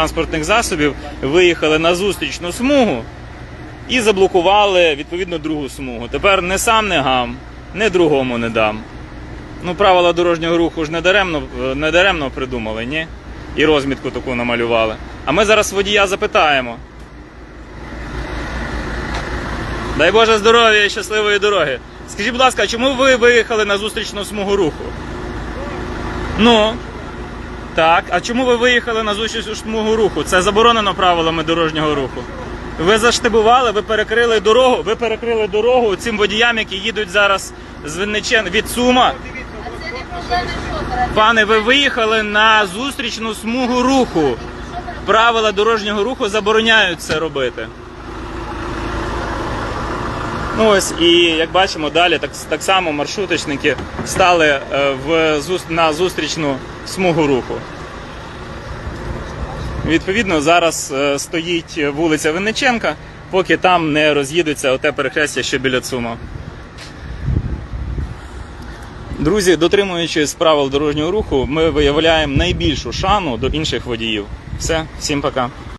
транспортних засобів виїхали на зустрічну смугу і заблокували відповідно другу смугу. Тепер не сам не гам, не другому не дам. Ну, правила дорожнього руху ж не даремно, не даремно придумали, ні? І розмітку таку намалювали. А ми зараз водія запитаємо. Дай Боже здоров'я і щасливої дороги. Скажіть, будь ласка, чому ви виїхали на зустрічну смугу руху? Ну. Так, а чому ви виїхали на зустрічну смугу руху? Це заборонено правилами дорожнього руху. Ви заштибували, ви перекрили дорогу, ви перекрили дорогу цим водіям, які їдуть зараз з Винничен від Сума. Пане, ви виїхали на зустрічну смугу руху. Правила дорожнього руху забороняють це робити. Ну ось і як бачимо, далі так, так само маршруточники стали е, в, на зустрічну смугу руху. Відповідно, зараз е, стоїть вулиця Винниченка, поки там не роз'їдуться оте перехрестя, що біля Цума. Друзі, дотримуючись правил дорожнього руху, ми виявляємо найбільшу шану до інших водіїв. Все, всім пока.